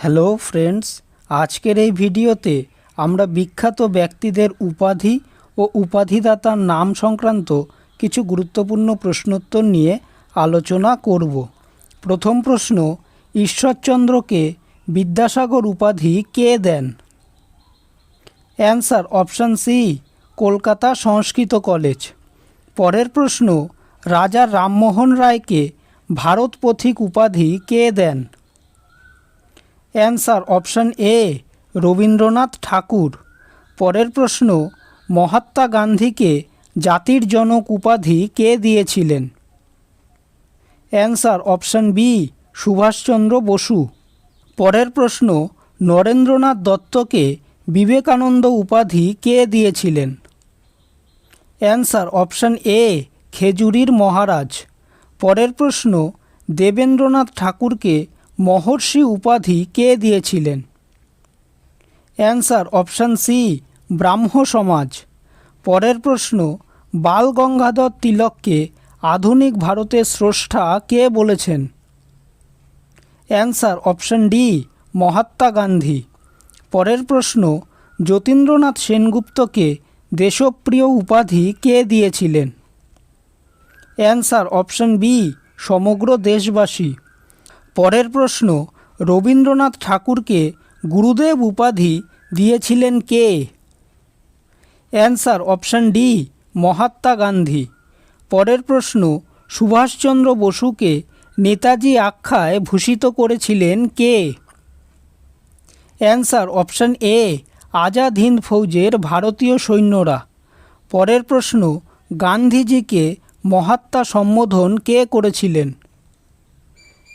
Hello friends, আজকের এই ভিডিওতে আমরা বিখ্যাত ব্যক্তিদের উপাধি ও উপাধিদাতার নাম সংক্রান্ত কিছু গুরুত্বপূর্ণ প্রশ্নোত্তর নিয়ে আলোচনা করব। প্রথম প্রশ্ন, ঈশ্বরচন্দ্রকে বিদ্যাসাগর উপাধি কে দেন? Answer option C, Kolkata Sanskrit college. পরের প্রশ্ন, রাজা রামমোহন রায়কে ভারত পথিক উপাধি কে দেন? Answer option A, Rabindranath Thakur. পরের প্রশ্ন, মহাত্মা গান্ধীকে জাতির জনক উপাধি কে দিয়েছিলেন? Answer option B, Subhashchandra Basu. পরের প্রশ্ন, নরেন্দ্রনাথ দত্তকে বিবেকানন্দ উপাধি কে দিয়েছিলেন? অ্যান্সার অপশান এ, খেজুরির মহারাজ। পরের প্রশ্ন, দেবেন্দ্রনাথ ঠাকুরকে মহর্ষি উপাধি কে দিয়েছিলেন? অ্যান্সার অপশান সি, ব্রাহ্ম সমাজ। পরের প্রশ্ন, বাল গঙ্গাধর তিলককে আধুনিক ভারতের স্রষ্টা কে বলেছেন? Answer option D, Mahatma Gandhi. পরের প্রশ্ন, যতীন্দ্রনাথ সেনগুপ্তকে দেশপ্রিয় উপাধি কে দিয়েছিলেন? অ্যান্সার অপশান বি, সমগ্র দেশবাসী। পরের প্রশ্ন, রবীন্দ্রনাথ ঠাকুরকে গুরুদেব উপাধি দিয়েছিলেন কে? Answer option D, Mahatma Gandhi. পরের প্রশ্ন, সুভাষচন্দ্র বসুকে নেতাজি আখ্যায় ভূষিত করেছিলেন কে? Answer option A, Azad Hind ফৌজের ভারতীয় সৈন্যরা। পরের প্রশ্ন, গান্ধীজিকে মহাত্মা সম্বোধন কে করেছিলেন?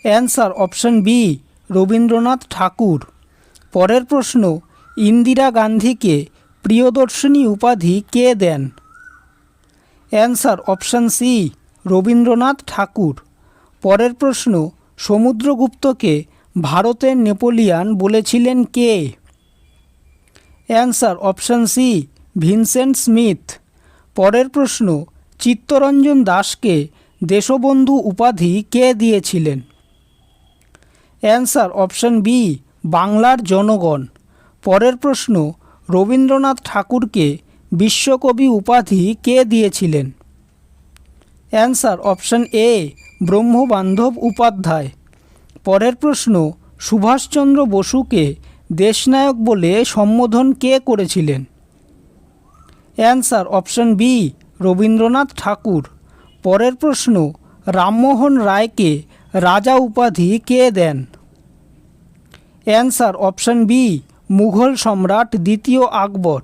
Answer option B, Rabindranath Thakur. পরের প্রশ্ন, ইন্দিরা গান্ধীকে প্রিয়দর্শিনী উপাধি কে দেন? Answer option C, Rabindranath Thakur. পরের প্রশ্ন, সমুদ্রগুপ্তকে ভারতের নেপোলিয়ান বলেছিলেন কে? Answer option C, Vincent Smith. পরের প্রশ্ন, চিত্তরঞ্জন দাসকে দেশবন্ধু উপাধি কে দিয়েছিলেন? অ্যান্সার অপশান বি বাংলার জনগণ। পরের প্রশ্ন, রবীন্দ্রনাথ ঠাকুরকে বিশ্বকবি উপাধি কে দিয়েছিলেন? Answer option A Brahmabandhab Upadhyay. পরের প্রশ্ন, সুভাষচন্দ্র বসুকে দেশনায়ক বলে সম্বোধন কে করেছিলেন? Answer option B Rabindranath Thakur. পরের প্রশ্ন, রামমোহন রায়কে রাজা উপাধি কে দেন? অ্যান্সার অপশান বি, মুঘল সম্রাট দ্বিতীয় আকবর।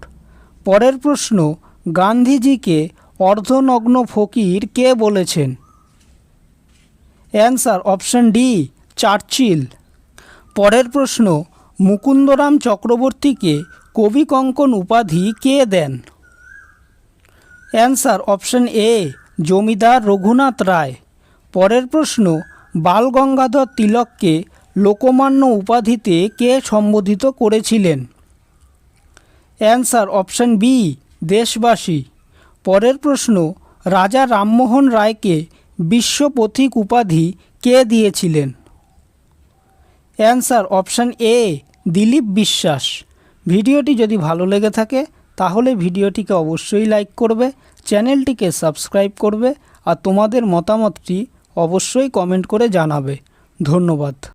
পরের প্রশ্ন, গান্ধীজিকে অর্ধনগ্ন ফকির কে বলেছেন? Answer option D, Churchill. পরের প্রশ্ন, মুকুন্দরাম চক্রবর্তীকে কবি কঙ্কন উপাধি কে দেন? অ্যান্সার অপশান এ, জমিদার রঘুনাথ রায়। পরের প্রশ্ন বাল গঙ্গাধর তিলককে লোকমান্য উপাধিতে কে সম্বোধিত করেছিলেন? অ্যান্সার অপশান বি, দেশবাসী। পরের প্রশ্ন, রাজা রামমোহন রায়কে বিশ্বপথিক উপাধি কে দিয়েছিলেন? অ্যান্সার অপশান এ, দিলীপ বিশ্বাস। ভিডিওটি যদি ভালো লেগে থাকে, তাহলে ভিডিওটিকে অবশ্যই লাইক করবে, চ্যানেলটিকে সাবস্ক্রাইব করবে, আর তোমাদের মতামতটি অবশ্যই কমেন্ট করে জানাবে। ধন্যবাদ।